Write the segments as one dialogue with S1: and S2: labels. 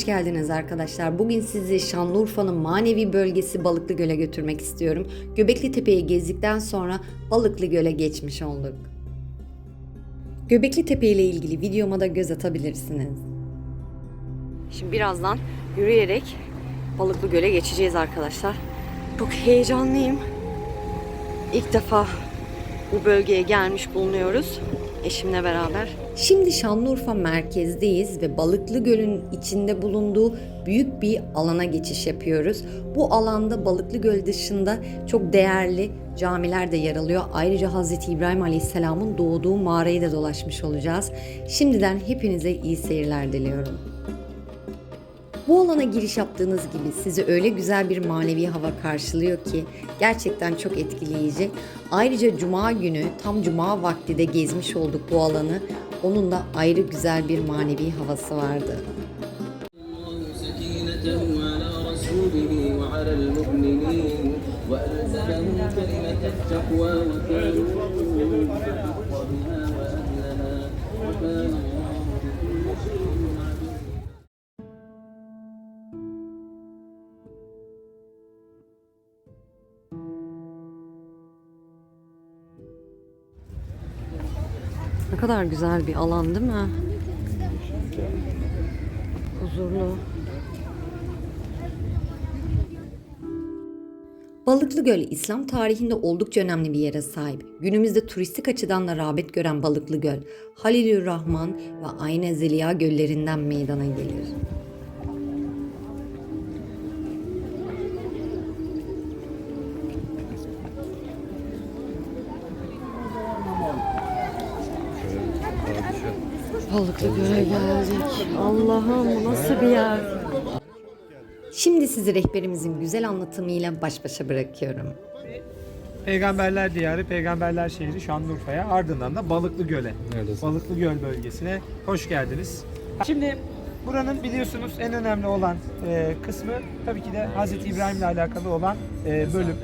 S1: Hoş geldiniz arkadaşlar. Bugün sizi Şanlıurfa'nın manevi bölgesi Balıklı Göl'e götürmek istiyorum. Göbekli Tepe'yi gezdikten sonra Balıklı Göl'e geçmiş olduk. Göbekli Tepe ile ilgili videoma da göz atabilirsiniz. Şimdi birazdan yürüyerek Balıklı Göl'e geçeceğiz arkadaşlar. Çok heyecanlıyım. İlk defa bu bölgeye gelmiş bulunuyoruz eşimle beraber. Şimdi Şanlıurfa merkezdeyiz ve Balıklı Göl'ün içinde bulunduğu büyük bir alana geçiş yapıyoruz. Bu alanda Balıklı Göl dışında çok değerli camiler de yer alıyor. Ayrıca Hz. İbrahim Aleyhisselam'ın doğduğu mağarayı da dolaşmış olacağız. Şimdiden hepinize iyi seyirler diliyorum. Bu alana giriş yaptığınız gibi sizi öyle güzel bir manevi hava karşılıyor ki gerçekten çok etkileyici. Ayrıca cuma günü tam cuma vakti de gezmiş olduk bu alanı. Onun da ayrı güzel bir manevi havası vardı. Kadar güzel bir alan değil mi? Huzurlu. Balıklı Göl İslam tarihinde oldukça önemli bir yere sahip. Günümüzde turistik açıdan da rağbet gören Balıklı Göl, Halilür Rahman ve Ayne Zeliha göllerinden meydana gelir. Balıklı Göl'e geldik. Allah'ım bu nasıl bir yer? Şimdi sizi rehberimizin güzel anlatımıyla baş başa bırakıyorum.
S2: Peygamberler Diyarı, Peygamberler Şehri Şanlıurfa'ya ardından da Balıklı Göl'e, Balıklı Göl bölgesine hoş geldiniz. Şimdi buranın biliyorsunuz en önemli olan e, kısmı tabii ki de Hz. İbrahim ile alakalı olan e, bölüm.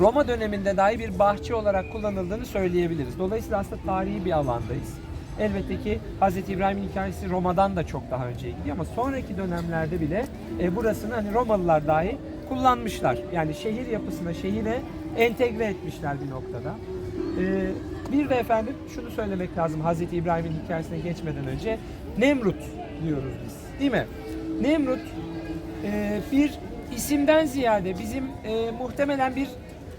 S2: Roma döneminde dahi bir bahçe olarak kullanıldığını söyleyebiliriz. Dolayısıyla aslında tarihi bir alandayız. Elbette ki Hz. İbrahim'in hikayesi Roma'dan da çok daha önceye gidiyor ama sonraki dönemlerde bile e, burasını hani Romalılar dahi kullanmışlar. Yani şehir yapısına, şehire entegre etmişler bir noktada. E, bir de efendim şunu söylemek lazım Hz. İbrahim'in hikayesine geçmeden önce Nemrut diyoruz biz. Değil mi? Nemrut e, bir isimden ziyade bizim e, muhtemelen bir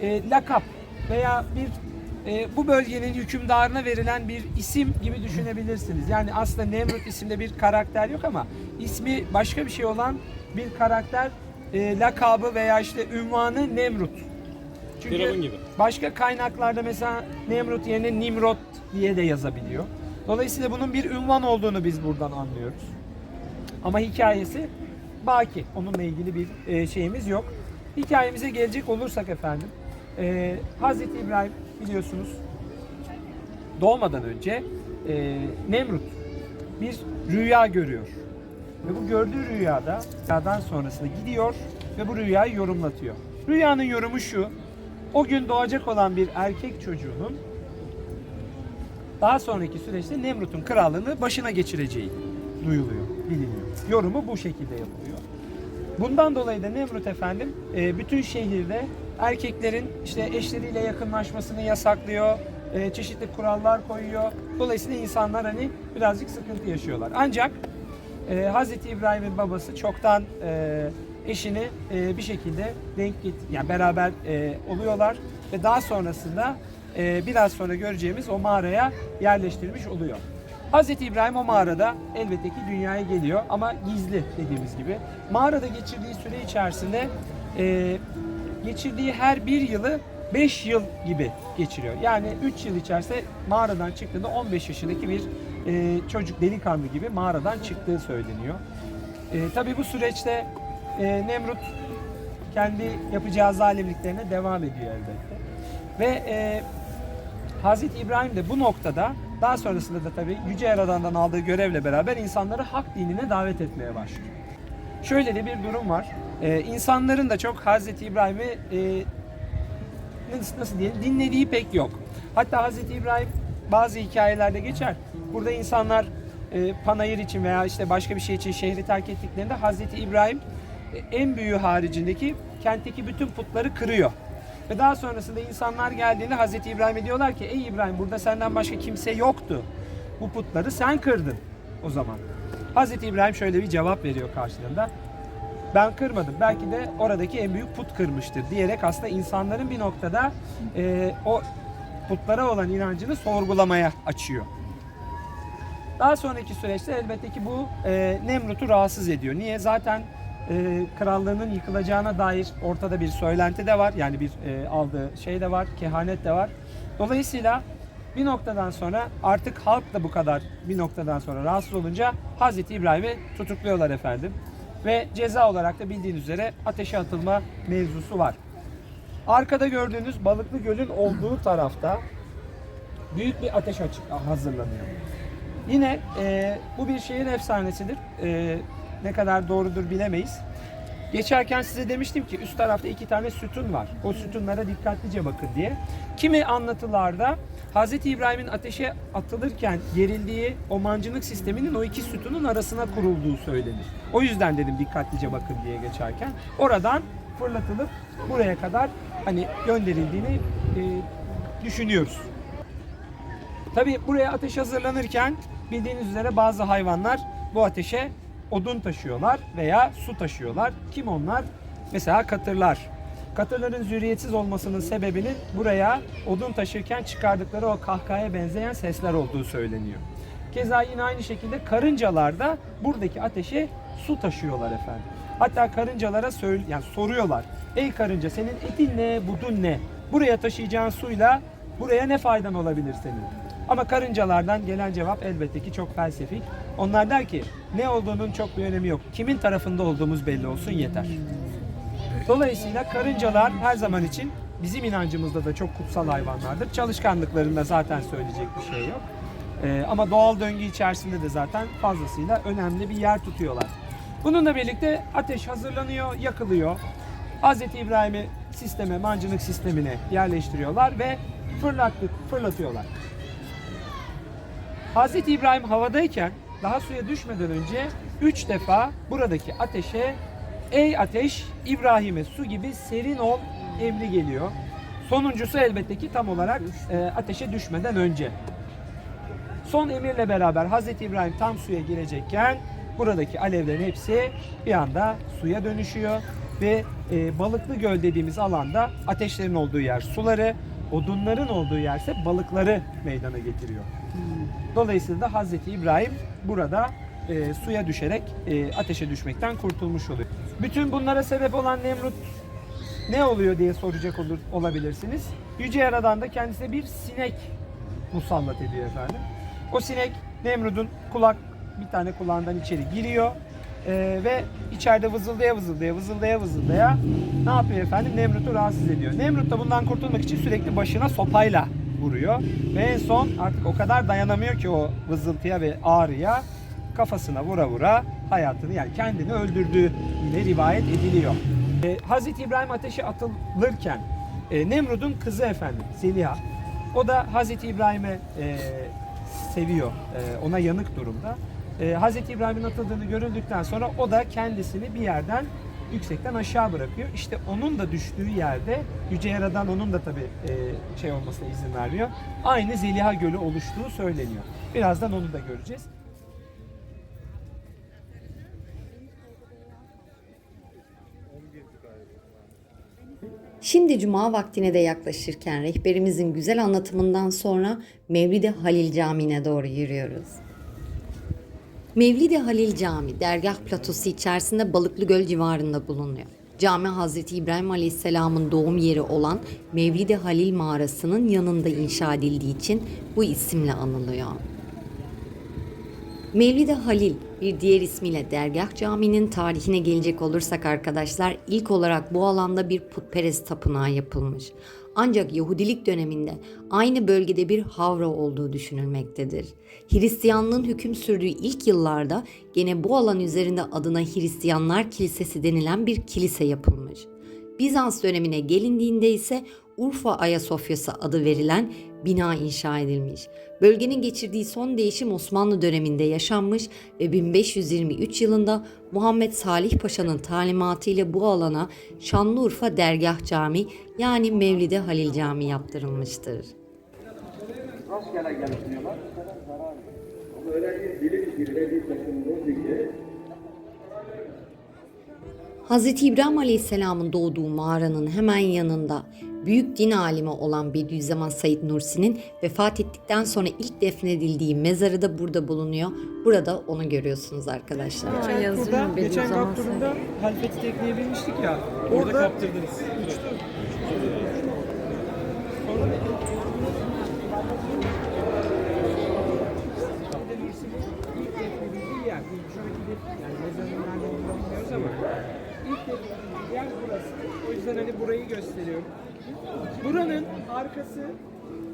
S2: e, lakap veya bir e, bu bölgenin hükümdarına verilen bir isim gibi düşünebilirsiniz. Yani aslında Nemrut isimde bir karakter yok ama ismi başka bir şey olan bir karakter e, lakabı veya işte ünvanı Nemrut. Çünkü başka kaynaklarda mesela Nemrut yerine Nimrod diye de yazabiliyor. Dolayısıyla bunun bir ünvan olduğunu biz buradan anlıyoruz. Ama hikayesi baki. Onunla ilgili bir e, şeyimiz yok. Hikayemize gelecek olursak efendim. E, Hazreti İbrahim biliyorsunuz doğmadan önce e, Nemrut bir rüya görüyor. Ve bu gördüğü rüyada rüyadan sonrasında gidiyor ve bu rüyayı yorumlatıyor. Rüyanın yorumu şu. O gün doğacak olan bir erkek çocuğunun daha sonraki süreçte Nemrut'un krallığını başına geçireceği duyuluyor, biliniyor. Yorumu bu şekilde yapılıyor. Bundan dolayı da Nemrut efendim e, bütün şehirde erkeklerin işte eşleriyle yakınlaşmasını yasaklıyor, e, çeşitli kurallar koyuyor. Dolayısıyla insanlar hani birazcık sıkıntı yaşıyorlar. Ancak e, Hazreti İbrahim'in babası çoktan e, eşini e, bir şekilde denk get yani beraber e, oluyorlar ve daha sonrasında e, biraz sonra göreceğimiz o mağaraya yerleştirmiş oluyor. Hazreti İbrahim o mağarada elbette ki dünyaya geliyor ama gizli dediğimiz gibi. Mağarada geçirdiği süre içerisinde e, geçirdiği her bir yılı 5 yıl gibi geçiriyor. Yani 3 yıl içerisinde mağaradan çıktığında 15 yaşındaki bir e, çocuk delikanlı gibi mağaradan çıktığı söyleniyor. E, tabii bu süreçte e, Nemrut kendi yapacağı zalimliklerine devam ediyor elbette. Ve e, Hazreti İbrahim de bu noktada daha sonrasında da tabii Yüce Yaradan'dan aldığı görevle beraber insanları hak dinine davet etmeye başlıyor. Şöyle de bir durum var. Ee, insanların da çok Hazreti İbrahim'i e, nasıl, nasıl diyelim dinlediği pek yok. Hatta Hazreti İbrahim bazı hikayelerde geçer. Burada insanlar e, panayır için veya işte başka bir şey için şehri terk ettiklerinde Hazreti İbrahim e, en büyüğü haricindeki kentteki bütün putları kırıyor. Ve daha sonrasında insanlar geldiğinde Hazreti İbrahim'e diyorlar ki ey İbrahim burada senden başka kimse yoktu. Bu putları sen kırdın o zaman. Hazreti İbrahim şöyle bir cevap veriyor karşılığında. Ben kırmadım. Belki de oradaki en büyük put kırmıştır diyerek aslında insanların bir noktada e, o putlara olan inancını sorgulamaya açıyor. Daha sonraki süreçte elbette ki bu e, Nemrut'u rahatsız ediyor. Niye? Zaten e, krallığının yıkılacağına dair ortada bir söylenti de var. Yani bir e, aldığı şey de var, kehanet de var. Dolayısıyla bir noktadan sonra artık halk da bu kadar bir noktadan sonra rahatsız olunca Hazreti İbrahim'i tutukluyorlar efendim. Ve ceza olarak da bildiğiniz üzere ateşe atılma mevzusu var. Arkada gördüğünüz Balıklı Göl'ün olduğu tarafta büyük bir ateş açık hazırlanıyor. Yine e, bu bir şehir efsanesidir. E, ne kadar doğrudur bilemeyiz. Geçerken size demiştim ki üst tarafta iki tane sütun var. O sütunlara dikkatlice bakın diye. Kimi anlatılarda Hz. İbrahim'in ateşe atılırken gerildiği o mancınık sisteminin o iki sütunun arasına kurulduğu söylenir. O yüzden dedim dikkatlice bakın diye geçerken. Oradan fırlatılıp buraya kadar hani gönderildiğini e, düşünüyoruz. Tabi buraya ateş hazırlanırken bildiğiniz üzere bazı hayvanlar bu ateşe odun taşıyorlar veya su taşıyorlar. Kim onlar? Mesela katırlar. Katırların zürriyetsiz olmasının sebebinin buraya odun taşırken çıkardıkları o kahkahaya benzeyen sesler olduğu söyleniyor. Keza yine aynı şekilde karıncalar da buradaki ateşe su taşıyorlar efendim. Hatta karıncalara söyle, yani soruyorlar. Ey karınca senin etin ne, budun ne? Buraya taşıyacağın suyla buraya ne faydan olabilir senin? Ama karıncalardan gelen cevap elbette ki çok felsefik. Onlar der ki ne olduğunun çok bir önemi yok. Kimin tarafında olduğumuz belli olsun yeter. Dolayısıyla karıncalar her zaman için bizim inancımızda da çok kutsal hayvanlardır. Çalışkanlıklarında zaten söyleyecek bir şey yok. Ee, ama doğal döngü içerisinde de zaten fazlasıyla önemli bir yer tutuyorlar. Bununla birlikte ateş hazırlanıyor, yakılıyor. Hz. İbrahim'i sisteme, mancınık sistemine yerleştiriyorlar ve fırlattık, fırlatıyorlar. Hz. İbrahim havadayken daha suya düşmeden önce üç defa buradaki ateşe ey ateş İbrahim'e su gibi serin ol emri geliyor. Sonuncusu elbette ki tam olarak e, ateşe düşmeden önce. Son emirle beraber Hz. İbrahim tam suya girecekken buradaki alevlerin hepsi bir anda suya dönüşüyor ve e, balıklı göl dediğimiz alanda ateşlerin olduğu yer suları, odunların olduğu yerse balıkları meydana getiriyor. Dolayısıyla da Hazreti İbrahim burada e, suya düşerek e, ateşe düşmekten kurtulmuş oluyor. Bütün bunlara sebep olan Nemrut ne oluyor diye soracak olur olabilirsiniz. Yüce Yaradan da kendisine bir sinek musallat ediyor efendim. O sinek Nemrut'un kulak bir tane kulağından içeri giriyor E, ve içeride vızıldaya vızıldaya vızıldaya vızıldaya ne yapıyor efendim? Nemrut'u rahatsız ediyor. Nemrut da bundan kurtulmak için sürekli başına sopayla vuruyor ve en son artık o kadar dayanamıyor ki o vızıltıya ve ağrıya kafasına vura vura hayatını yani kendini öldürdüğü yine rivayet ediliyor. Ee, Hazreti İbrahim ateşe atılırken e, Nemrud'un kızı efendim Zeliha o da Hazreti İbrahim'e e, seviyor. E, ona yanık durumda. E, Hazreti İbrahim'in atıldığını görüldükten sonra o da kendisini bir yerden yüksekten aşağı bırakıyor. İşte onun da düştüğü yerde Yüce Yaradan onun da tabi şey olmasına izin vermiyor. Aynı Zeliha Gölü oluştuğu söyleniyor. Birazdan onu da göreceğiz.
S1: Şimdi cuma vaktine de yaklaşırken rehberimizin güzel anlatımından sonra Mevlid-i Halil Camii'ne doğru yürüyoruz. Mevlid-i Halil Camii dergah platosu içerisinde Balıklı Göl civarında bulunuyor. Cami Hazreti İbrahim Aleyhisselam'ın doğum yeri olan Mevlid-i Halil mağarasının yanında inşa edildiği için bu isimle anılıyor. Mevlid-i Halil bir diğer ismiyle Dergah Camii'nin tarihine gelecek olursak arkadaşlar ilk olarak bu alanda bir putperest tapınağı yapılmış. Ancak Yahudilik döneminde aynı bölgede bir havra olduğu düşünülmektedir. Hristiyanlığın hüküm sürdüğü ilk yıllarda gene bu alan üzerinde adına Hristiyanlar Kilisesi denilen bir kilise yapılmış. Bizans dönemine gelindiğinde ise Urfa Ayasofyası adı verilen bina inşa edilmiş. Bölgenin geçirdiği son değişim Osmanlı döneminde yaşanmış ve 1523 yılında Muhammed Salih Paşa'nın talimatı ile bu alana Şanlıurfa Dergah Camii yani Mevlide Halil Camii yaptırılmıştır.
S2: Rastgele geliştiriyorlar.
S1: İbrahim Aleyhisselam'ın doğduğu mağaranın hemen yanında büyük din alimi olan Bediüzzaman Said Nursi'nin vefat ettikten sonra ilk defnedildiği mezarı da burada bulunuyor. Burada onu görüyorsunuz arkadaşlar.
S2: Geçen turda, geçen GAP turunda Halfeti tekneye binmiştik ya. Orada kaptırdınız. İlk defnedildiği yer, şu anki def- yani mezarın nerede olduğunu bilmiyoruz ama ilk defnedildiği yer burası. O yüzden hani burayı gösteriyorum. Buranın arkası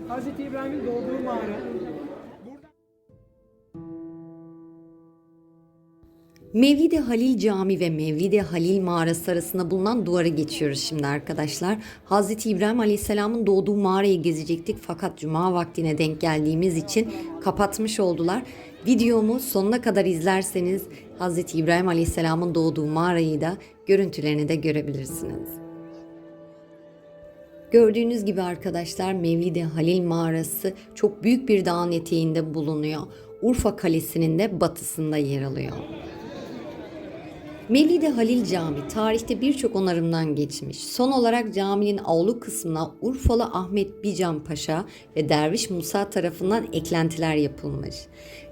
S2: Hz. İbrahim'in doğduğu mağara.
S1: Mevlid-i Halil Cami ve Mevlid-i Halil mağarası arasında bulunan duvarı geçiyoruz şimdi arkadaşlar. Hz. İbrahim Aleyhisselam'ın doğduğu mağarayı gezecektik fakat cuma vaktine denk geldiğimiz için kapatmış oldular. Videomu sonuna kadar izlerseniz Hz. İbrahim Aleyhisselam'ın doğduğu mağarayı da görüntülerini de görebilirsiniz. Gördüğünüz gibi arkadaşlar Mevlid-i Halil mağarası çok büyük bir dağın eteğinde bulunuyor. Urfa Kalesi'nin de batısında yer alıyor. Mevlid-i Halil Camii tarihte birçok onarımdan geçmiş. Son olarak caminin avlu kısmına Urfalı Ahmet Bican Paşa ve Derviş Musa tarafından eklentiler yapılmış.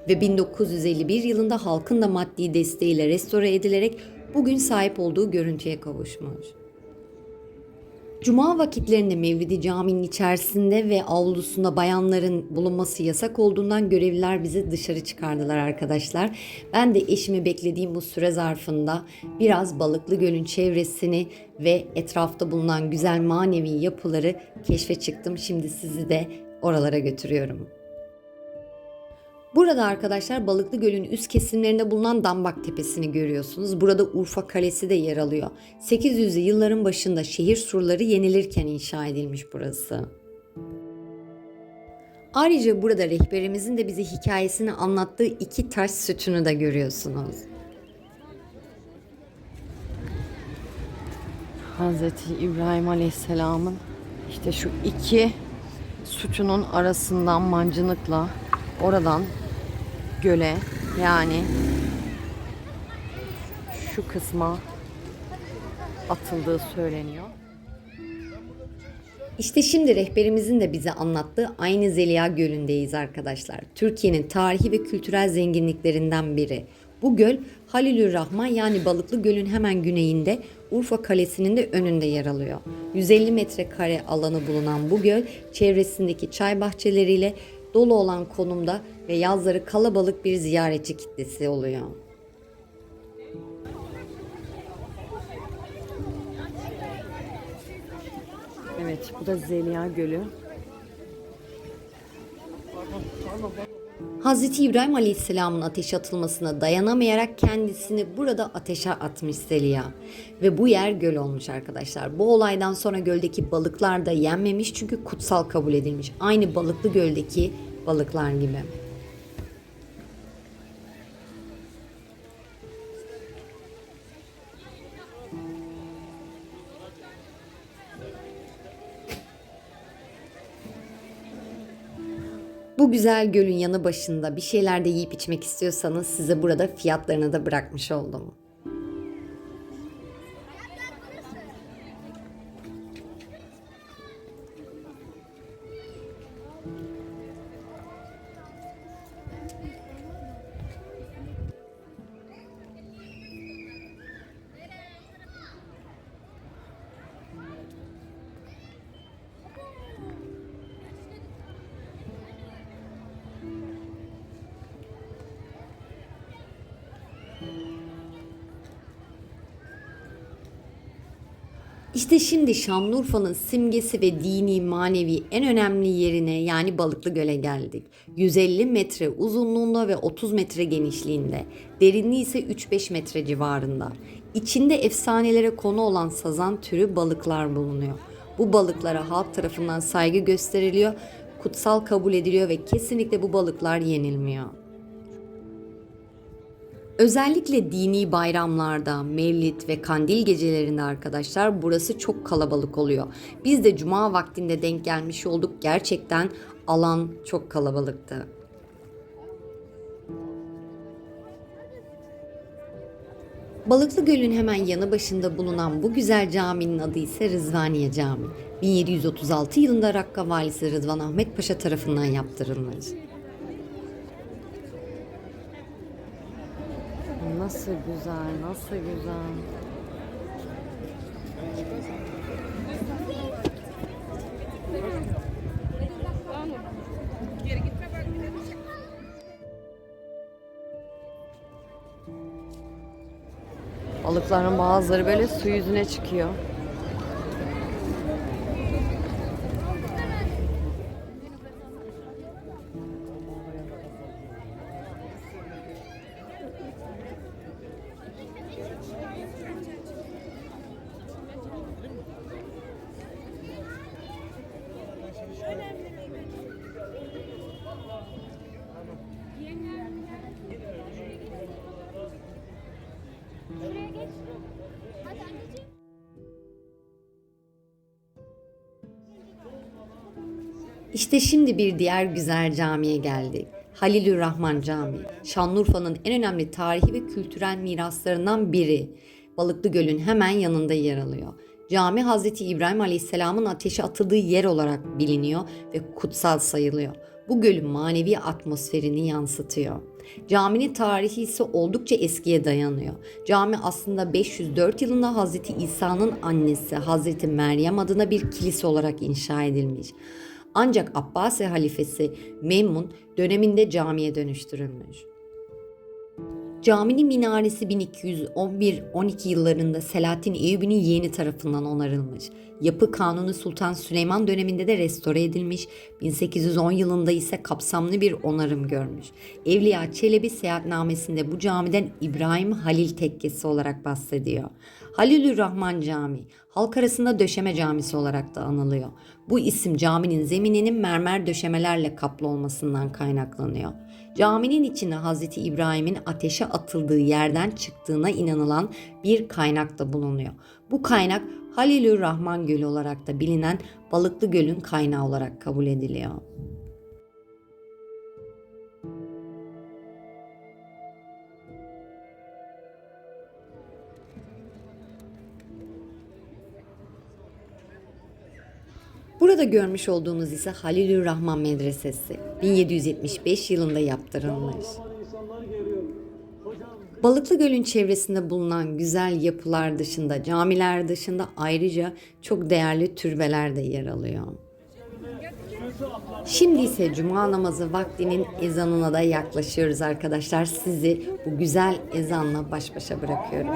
S1: Ve 1951 yılında halkın da maddi desteğiyle restore edilerek bugün sahip olduğu görüntüye kavuşmuş. Cuma vakitlerinde Mevlidi Camii'nin içerisinde ve avlusunda bayanların bulunması yasak olduğundan görevliler bizi dışarı çıkardılar arkadaşlar. Ben de eşimi beklediğim bu süre zarfında biraz Balıklı Göl'ün çevresini ve etrafta bulunan güzel manevi yapıları keşfe çıktım. Şimdi sizi de oralara götürüyorum. Burada arkadaşlar Balıklı Göl'ün üst kesimlerinde bulunan Dambak Tepesi'ni görüyorsunuz. Burada Urfa Kalesi de yer alıyor. 800'lü yılların başında şehir surları yenilirken inşa edilmiş burası. Ayrıca burada rehberimizin de bize hikayesini anlattığı iki taş sütunu da görüyorsunuz. Hazreti İbrahim Aleyhisselam'ın işte şu iki sütunun arasından mancınıkla oradan göle yani şu kısma atıldığı söyleniyor. İşte şimdi rehberimizin de bize anlattığı aynı Zeliha Gölü'ndeyiz arkadaşlar. Türkiye'nin tarihi ve kültürel zenginliklerinden biri. Bu göl Halilür Rahman yani Balıklı Göl'ün hemen güneyinde Urfa Kalesi'nin de önünde yer alıyor. 150 metrekare alanı bulunan bu göl çevresindeki çay bahçeleriyle dolu olan konumda ve yazları kalabalık bir ziyaretçi kitlesi oluyor. Evet, bu da Zeliha Gölü. Hazreti İbrahim Aleyhisselam'ın ateşe atılmasına dayanamayarak kendisini burada ateşe atmış Zeliha. Ve bu yer göl olmuş arkadaşlar. Bu olaydan sonra göldeki balıklar da yenmemiş çünkü kutsal kabul edilmiş. Aynı balıklı göldeki balıklar gibi. Bu güzel gölün yanı başında bir şeyler de yiyip içmek istiyorsanız size burada fiyatlarını da bırakmış oldum. İşte şimdi Şanlıurfa'nın simgesi ve dini manevi en önemli yerine yani Balıklı Göl'e geldik. 150 metre uzunluğunda ve 30 metre genişliğinde. Derinliği ise 3-5 metre civarında. İçinde efsanelere konu olan sazan türü balıklar bulunuyor. Bu balıklara halk tarafından saygı gösteriliyor, kutsal kabul ediliyor ve kesinlikle bu balıklar yenilmiyor. Özellikle dini bayramlarda, mevlid ve kandil gecelerinde arkadaşlar burası çok kalabalık oluyor. Biz de cuma vaktinde denk gelmiş olduk. Gerçekten alan çok kalabalıktı. Balıklı Göl'ün hemen yanı başında bulunan bu güzel caminin adı ise Rızvaniye Camii. 1736 yılında Rakka valisi Rıdvan Ahmet Paşa tarafından yaptırılmış. Nasıl güzel, nasıl güzel. Balıkların bazıları böyle su yüzüne çıkıyor. İşte şimdi bir diğer güzel camiye geldik. Halilür Rahman Camii. Şanlıurfa'nın en önemli tarihi ve kültürel miraslarından biri. Balıklı Göl'ün hemen yanında yer alıyor. Cami Hazreti İbrahim Aleyhisselam'ın ateşe atıldığı yer olarak biliniyor ve kutsal sayılıyor. Bu gölün manevi atmosferini yansıtıyor. Caminin tarihi ise oldukça eskiye dayanıyor. Cami aslında 504 yılında Hazreti İsa'nın annesi Hazreti Meryem adına bir kilise olarak inşa edilmiş. Ancak Abbasi halifesi Memmun döneminde camiye dönüştürülmüş. Caminin minaresi 1211-12 yıllarında Selahattin Eyyubi'nin yeğeni tarafından onarılmış. Yapı Kanunu Sultan Süleyman döneminde de restore edilmiş. 1810 yılında ise kapsamlı bir onarım görmüş. Evliya Çelebi seyahatnamesinde bu camiden İbrahim Halil Tekkesi olarak bahsediyor. Halilür Rahman Camii, halk arasında döşeme camisi olarak da anılıyor. Bu isim caminin zemininin mermer döşemelerle kaplı olmasından kaynaklanıyor. Caminin içinde Hazreti İbrahim'in ateşe atıldığı yerden çıktığına inanılan bir kaynak da bulunuyor. Bu kaynak Halilür Rahman Gölü olarak da bilinen Balıklı Göl'ün kaynağı olarak kabul ediliyor. Burada görmüş olduğunuz ise Halilür Rahman Medresesi. 1775 yılında yaptırılmış. Balıklı Göl'ün çevresinde bulunan güzel yapılar dışında, camiler dışında ayrıca çok değerli türbeler de yer alıyor. Şimdi ise cuma namazı vaktinin ezanına da yaklaşıyoruz arkadaşlar. Sizi bu güzel ezanla baş başa bırakıyorum.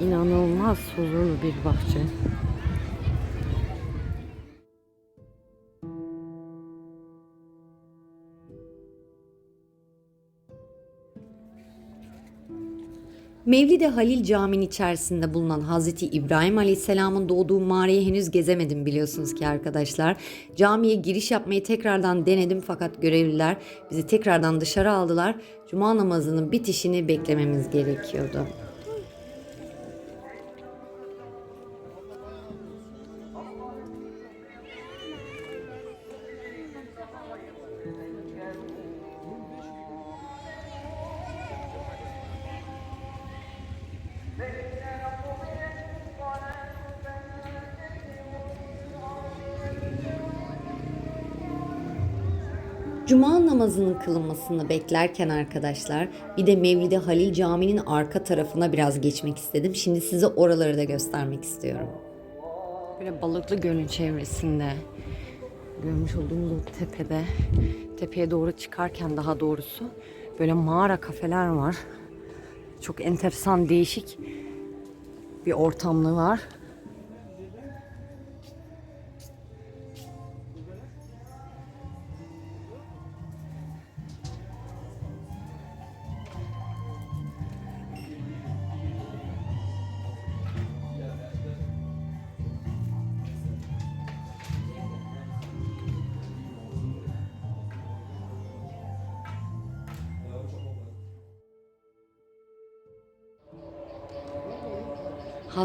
S1: İnanılmaz huzurlu bir bahçe. Mevlid-i Halil Camii'nin içerisinde bulunan Hazreti İbrahim Aleyhisselam'ın doğduğu mağarayı henüz gezemedim biliyorsunuz ki arkadaşlar. Camiye giriş yapmayı tekrardan denedim fakat görevliler bizi tekrardan dışarı aldılar. Cuma namazının bitişini beklememiz gerekiyordu. Namazının kılınmasını beklerken arkadaşlar bir de Mevlid-i Halil Camii'nin arka tarafına biraz geçmek istedim. Şimdi size oraları da göstermek istiyorum. Böyle Balıklı Göl'ün çevresinde görmüş olduğunuz o tepede tepeye doğru çıkarken daha doğrusu böyle mağara kafeler var. Çok enteresan değişik bir ortamlığı var.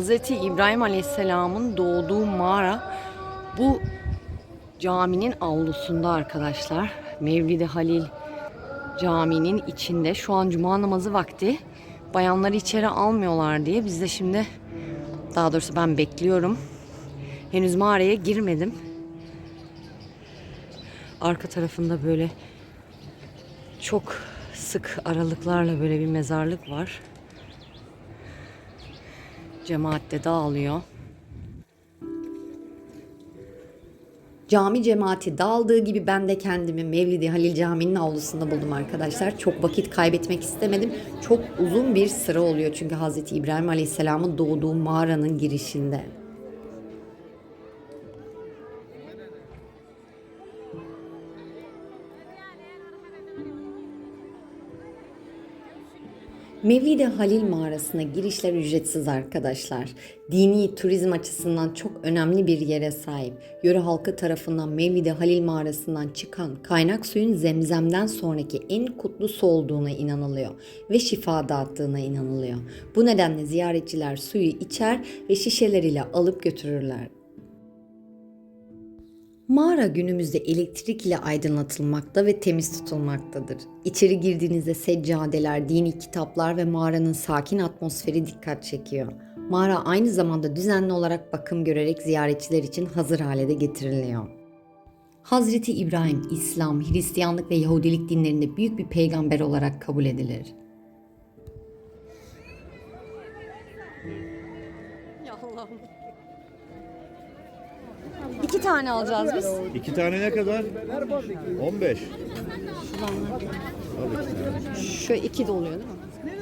S1: Hazreti İbrahim Aleyhisselam'ın doğduğu mağara bu caminin avlusunda arkadaşlar. Mevlid-i Halil caminin içinde. Şu an cuma namazı vakti. Bayanları içeri almıyorlar diye biz de şimdi daha doğrusu ben bekliyorum. Henüz mağaraya girmedim. Arka tarafında böyle çok sık aralıklarla böyle bir mezarlık var. Cemaat dağılıyor. Cami cemaati dağıldığı gibi ben de kendimi Mevlidi Halil Camii'nin avlusunda buldum arkadaşlar. Çok vakit kaybetmek istemedim. Çok uzun bir sıra oluyor çünkü Hazreti İbrahim Aleyhisselam'ın doğduğu mağaranın girişinde. Mevlid-i Halil mağarasına girişler ücretsiz arkadaşlar. Dini turizm açısından çok önemli bir yere sahip. Yöre halkı tarafından Mevlid-i Halil mağarasından çıkan kaynak suyun zemzemden sonraki en kutlu su olduğuna inanılıyor ve şifa dağıttığına inanılıyor. Bu nedenle ziyaretçiler suyu içer ve şişeleriyle alıp götürürler. Mağara günümüzde elektrik ile aydınlatılmakta ve temiz tutulmaktadır. İçeri girdiğinizde seccadeler, dini kitaplar ve mağaranın sakin atmosferi dikkat çekiyor. Mağara aynı zamanda düzenli olarak bakım görerek ziyaretçiler için hazır hale de getiriliyor. Hazreti İbrahim, İslam, Hristiyanlık ve Yahudilik dinlerinde büyük bir peygamber olarak kabul edilir. Ya Allah'ım. İki tane alacağız biz.
S3: İki tane ne kadar? 15.
S1: Şu iki de oluyor değil mi?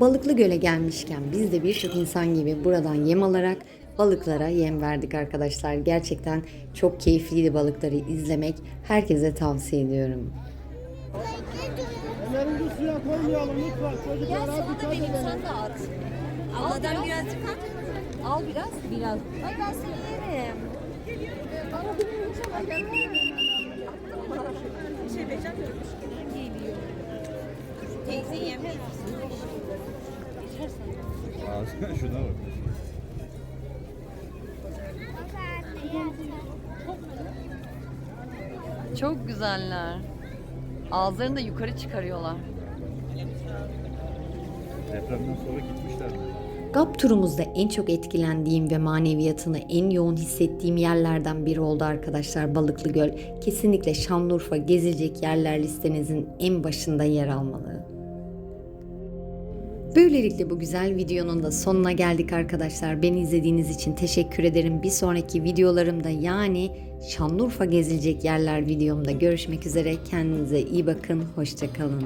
S1: Balıklı Göl'e gelmişken biz de birçok insan gibi buradan yem alarak balıklara yem verdik arkadaşlar. Gerçekten çok keyifliydi balıkları izlemek. Herkese tavsiye ediyorum.
S4: Ellerinizi suya koymayalım lütfen. Çocuklar
S5: sana
S4: dikkat
S5: benim
S4: edelim.
S5: sen de at. Abladan birazcık at. Al biraz. Biraz. Ay ben seni yerim. Teyze yemeyiz.
S3: Şuna bak.
S1: Çok güzeller. Ağızlarını da yukarı çıkarıyorlar.
S3: Depremden sonra gitmişler.
S1: GAP turumuzda en çok etkilendiğim ve maneviyatını en yoğun hissettiğim yerlerden biri oldu arkadaşlar Balıklı Göl. Kesinlikle Şanlıurfa gezilecek yerler listenizin en başında yer almalı. Böylelikle bu güzel videonun da sonuna geldik arkadaşlar. Beni izlediğiniz için teşekkür ederim. Bir sonraki videolarımda yani Şanlıurfa gezilecek yerler videomda görüşmek üzere. Kendinize iyi bakın. Hoşçakalın.